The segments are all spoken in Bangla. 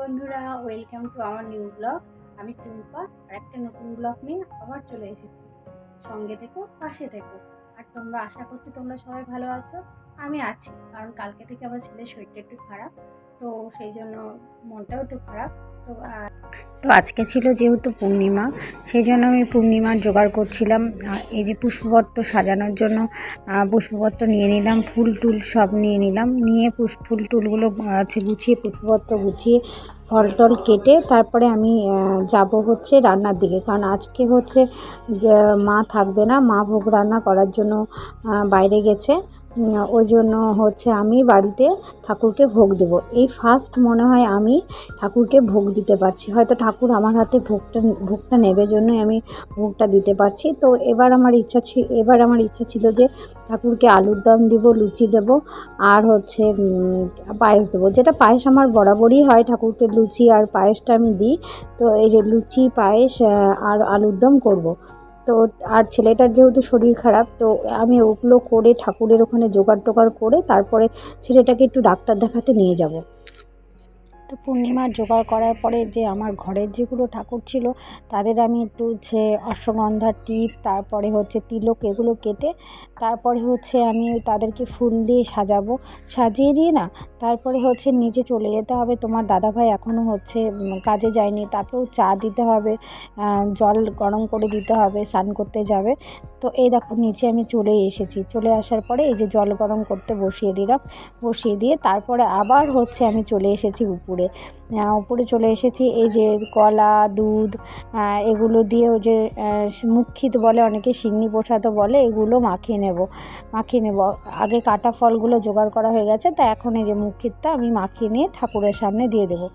বন্ধুরা ওয়েলকাম টু আমার নিউ ব্লগ আমি টুম্পা আর একটা নতুন ব্লগ নিয়ে আবার চলে এসেছি। সঙ্গে থেকো, পাশে থেকো। আর তোমরা, আশা করছি তোমরা সবাই ভালো আছো। আমি আছি, কারণ কালকে থেকে আমার ছেলের শরীরটা একটু খারাপ, তো সেই জন্য মনটাও একটু খারাপ। তো তো আজকে ছিল যেহেতু পূর্ণিমা সেই জন্য আমি পূর্ণিমার জোগাড় করছিলাম। এই যে পুষ্পপত্র সাজানোর জন্য পুষ্পপত্র নিয়ে নিলাম, ফুল টুল সব নিয়ে নিলাম। নিয়ে ফুল টুলগুলো আছে গুছিয়ে, পুষ্পপত্র গুছিয়ে, ফল টল কেটে তারপরে আমি যাব হচ্ছে রান্নার দিকে। কারণ আজকে হচ্ছে মা থাকবে না, মা ভোগ রান্না করার জন্য বাইরে গেছে। ওই জন্য হচ্ছে আমি বাড়িতে ঠাকুরকে ভোগ দেব। এই ফার্স্ট মনে হয় আমি ঠাকুরকে ভোগ দিতে পারছি। হয়তো ঠাকুর আমার হাতে ভোগটা ভোগটা নেবে জন্যই আমি ভোগটা দিতে পারছি। তো এবার আমার ইচ্ছা ছিল এবার আমার ইচ্ছা ছিল যে ঠাকুরকে আলুর দম দিব, লুচি দেব, আর হচ্ছে পায়েস দেবো। যেটা পায়েস আমার বরাবরই হয় ঠাকুরকে লুচি আর পায়েসটা আমি দিই। তো এই যে লুচি, পায়েস আর আলুর দম করব। তো আর ছেলেটার যেহেতু শরীর খারাপ, তো আমি ওগুলো করে ঠাকুরের ওখানে জোগাড় টোগাড় করে তারপরে ছেলেটাকে একটু ডাক্তার দেখাতে নিয়ে যাব। তো পূর্ণিমার জোগাড় করার পরে যে আমার ঘরের যেগুলো ঠাকুর ছিল, তাদের আমি একটু হচ্ছে অশ্বগন্ধার টিপ, তারপরে হচ্ছে তিলক এগুলো কেটে, তারপরে হচ্ছে আমি তাদেরকে ফুল দিয়ে সাজাবো। সাজিয়ে দিয়ে না, তারপরে হচ্ছে নিচে চলে যেতে হবে। তোমার দাদাভাই এখনও হচ্ছে কাজে যায়নি, তাকেও চা দিতে হবে জল গরম করে দিতে হবে, স্নান করতে যাবে। তো এই দেখো নিচে আমি চলে এসেছি। চলে আসার পরে এই যে জল গরম করতে বসিয়ে দিলাম, বসিয়ে দিয়ে তারপরে আবার হচ্ছে আমি চলে এসেছি উপরে। আহ, উপরে চলে এসেছি এই যে কলা দুধ এগুলো দিয়ে ওই যে মুখিত বলে অনেকে সিন্নি প্রসাদও বলে এগুলো মাখিয়ে নেব মাখিয়ে নেব। আগে কাটা ফলগুলো জোগাড় করা হয়ে গেছে তা এখন এই যে মুখিতটা আমি মাখিয়ে নিয়ে ঠাকুরের সামনে দিয়ে দেবো।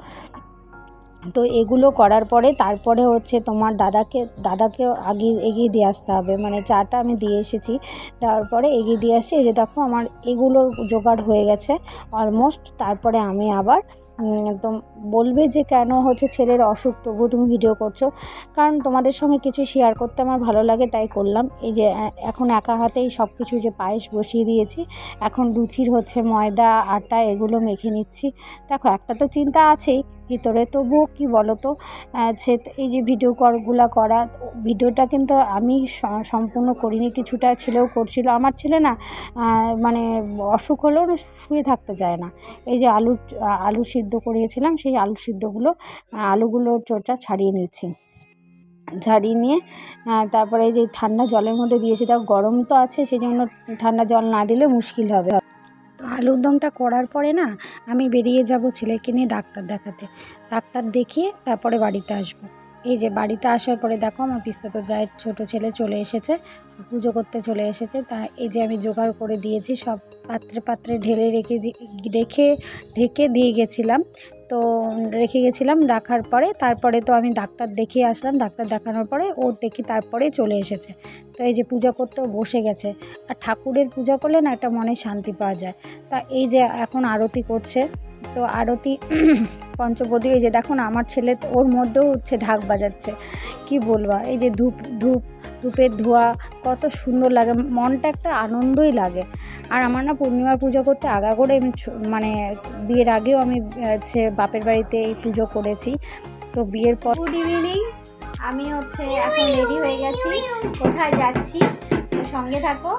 তো এগুলো করার পরে তারপরে হচ্ছে তোমার দাদাকে দাদাকে আগে এগিয়ে দিয়ে আসতে হবে। মানে চাটা আমি দিয়ে এসেছি তারপরে এগিয়ে দিয়ে আসছি এই যে দেখো আমার এগুলো জোগাড় হয়ে গেছে অলমোস্ট তারপরে আমি আবার তো বলবে যে কেন হচ্ছে ছেলের অসুখ, তবুও তুমি ভিডিও করছ। কারণ তোমাদের সঙ্গে কিছু শেয়ার করতে আমার ভালো লাগে, তাই করলাম। এই যে এখন একা হাতেই সব কিছু যে পায়েস বসিয়ে দিয়েছি, এখন লুচির হচ্ছে ময়দা, আটা, এগুলো মেখে নিচ্ছি। দেখো, একটা তো চিন্তা আছেই ভিতরে। তবুও কি বলো তো এই যে ভিডিও করগুলা করা ভিডিওটা কিন্তু আমি সম্পূর্ণ করিনি, কিছুটা ছেলেও করছিল। আমার ছেলে না মানে অসুখ হলেও শুয়ে থাকতে চায় না। এই যে আলু আলু সিদ্ধ করিয়েছিলাম, সেই আলু সিদ্ধগুলো আলুগুলোর চোচা ছাড়িয়ে নিচ্ছি। ঝাড়িয়ে নিয়ে তারপরে যে ঠান্ডা জলের মধ্যে দিয়েছি তা গরম তো আছে সেই জন্য ঠান্ডা জল না দিলে মুশকিল হবে। আলুর দমটা করার পরে না, আমি বেরিয়ে যাব ছেলেকে নিয়ে ডাক্তার দেখাতে। ডাক্তার দেখিয়ে তারপরে বাড়িতে আসব। এই যে বাড়িতে আসার পরে দেখো আমার পিস্তাতো যায় ছোট ছেলে চলে এসেছে, পুজো করতে চলে এসেছে। তা এই যে আমি জোগাড় করে দিয়েছি, সব পাত্রে পাত্রে ঢেলে রেখে রেখে, ঢেকে দিয়ে গেছিলাম। তো রেখে গেছিলাম, রাখার পরে তারপরে তো আমি ডাক্তার দেখিয়ে আসলাম, ডাক্তার দেখানোর পরে ও দেখি তারপরে চলে এসেছে। তো এই যে পূজা করতেও বসে গেছে। আর ঠাকুরের পূজা করলে না একটা মনে শান্তি পাওয়া যায়। তা এই যে এখন আরতি করছে তো আরতি পঞ্চবদী, এই যে দেখো না আমার ছেলে ওর মধ্যেও হচ্ছে ঢাক বাজাচ্ছে। কি বলবা? এই যে ধূপ ধূপ, ধূপের ধোয়া, কত সুন্দর লাগে। মনটা একটা আনন্দই লাগে। আর আমার না পূর্ণিমার পুজো করতে আগা করে আমি মানে বিয়ের আগেও আমি, হচ্ছে বাপের বাড়িতে এই পুজো করেছি। তো বিয়ের পর গুড ইভিনিং আমি হচ্ছে এখন রেডি হয়ে গেছি। কোথায় যাচ্ছি? সঙ্গে থাকো।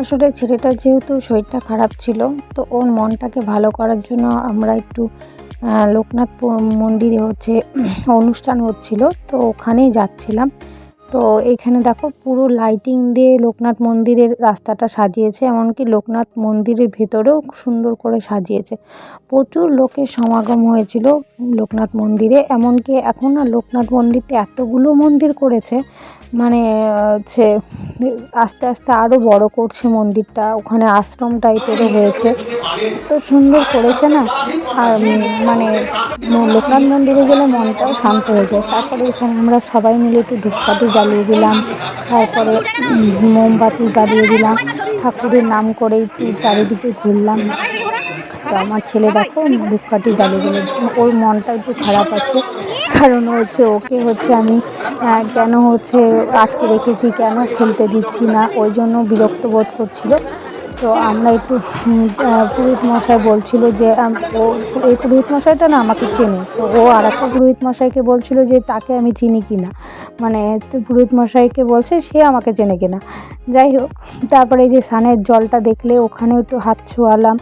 আসলে ছেলেটার যেহেতু শরীরটা খারাপ ছিল, তো ওর মনটাকে ভালো করার জন্য আমরা একটু লোকনাথ মন্দিরে হচ্ছে, অনুষ্ঠান হচ্ছিল, তো ওখানেই যাচ্ছিলাম। তো এইখানে দেখো পুরো লাইটিং দিয়ে লোকনাথ মন্দিরের রাস্তাটা সাজিয়েছে, এমনকি লোকনাথ মন্দিরের ভেতরেও সুন্দর করে সাজিয়েছে। প্রচুর লোকের সমাগম হয়েছিল লোকনাথ মন্দিরে, এমনকি এখন না লোকনাথ মন্দিরটা এতগুলো মন্দির করেছে মানে হচ্ছে আস্তে আস্তে আরও বড় করছে মন্দিরটা, ওখানে আশ্রম টাইপেরও হয়েছে। তো সুন্দর করেছে না, আর মানে লোকনাথ মন্দিরে গেলে মনটাও শান্ত হয়ে যায়। তারপরে এখানে আমরা সবাই মিলে একটু ধূপকাঠি জ্বালিয়ে দিলাম। তারপরে মোমবাতি জ্বালিয়ে দিলাম। ঠাকুরের নাম করে একটু চারিদিকে ঘুরলাম। তো আমার ছেলে দেখো ধূপকাঠি জ্বালিয়ে দিল। ওর মনটা একটু খারাপ আছে। কারণ হচ্ছে ওকে হচ্ছে আমি কেন হচ্ছে আটকে রেখেছি, কেন খেলতে দিচ্ছি না, ওই জন্য বিরক্ত বোধ করছিল। তো আমরা একটু পুরোহিত মশাই বলছিল যে ও, এই পুরোহিত মশাইটা না আমাকে চেনে। তো ও আর একটা পুরোহিত মশাইকে বলছিল যে, তাকে আমি চিনি কি না মানে পুরোহিত মশাইকে বলছে, সে আমাকে চেনে কিনা। যাই হোক, তারপরে যে সানের জলটা দেখলে ওখানে একটু হাত ছোঁয়ালাম,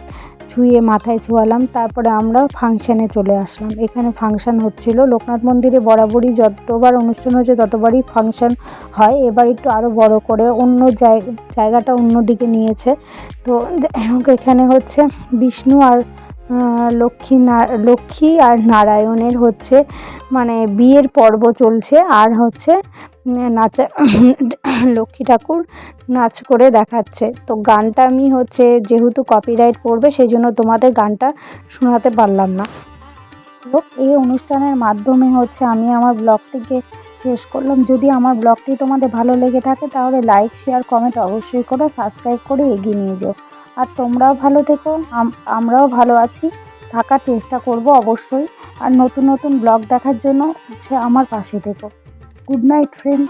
ছুঁয়ে মাথায় ছোঁয়ালাম, তারপরে আমরা ফাংশানে চলে আসলাম। এখানে ফাংশান হচ্ছিল লোকনাথ মন্দিরে বরাবরই যতবার অনুষ্ঠান হচ্ছে ততবারই ফাংশান হয়। এবার একটু আরও বড় করে অন্য জায়- জায়গাটা অন্য দিকে নিয়েছে। তো এখানে হচ্ছে বিষ্ণু আর লক্ষ্মী না, লক্ষ্মী আর নারায়ণের হচ্ছে মানে বিয়ের পর্ব চলছে। আর হচ্ছে নাচা, লক্ষ্মী ঠাকুর নাচ করে দেখাচ্ছে। তো গানটা আমি হচ্ছে যেহেতু কপিরাইট পড়বে সেই জন্য তোমাদের গানটা শোনাতে পারলাম না। এই অনুষ্ঠানের মাধ্যমে হচ্ছে আমি আমার ব্লগটিকে শেষ করলাম। যদি আমার ব্লগটি তোমাদের ভালো লেগে থাকে, তাহলে লাইক শেয়ার কমেন্ট অবশ্যই করো সাবস্ক্রাইব করে এগিয়ে নিয়ে যাও। আর তোমরাও ভালো থেকো, আম- আমরাও ভালো আছি, থাকার চেষ্টা করব অবশ্যই। আর নতুন নতুন ব্লগ দেখার জন্য আমার পাশে থেকো। Good night friend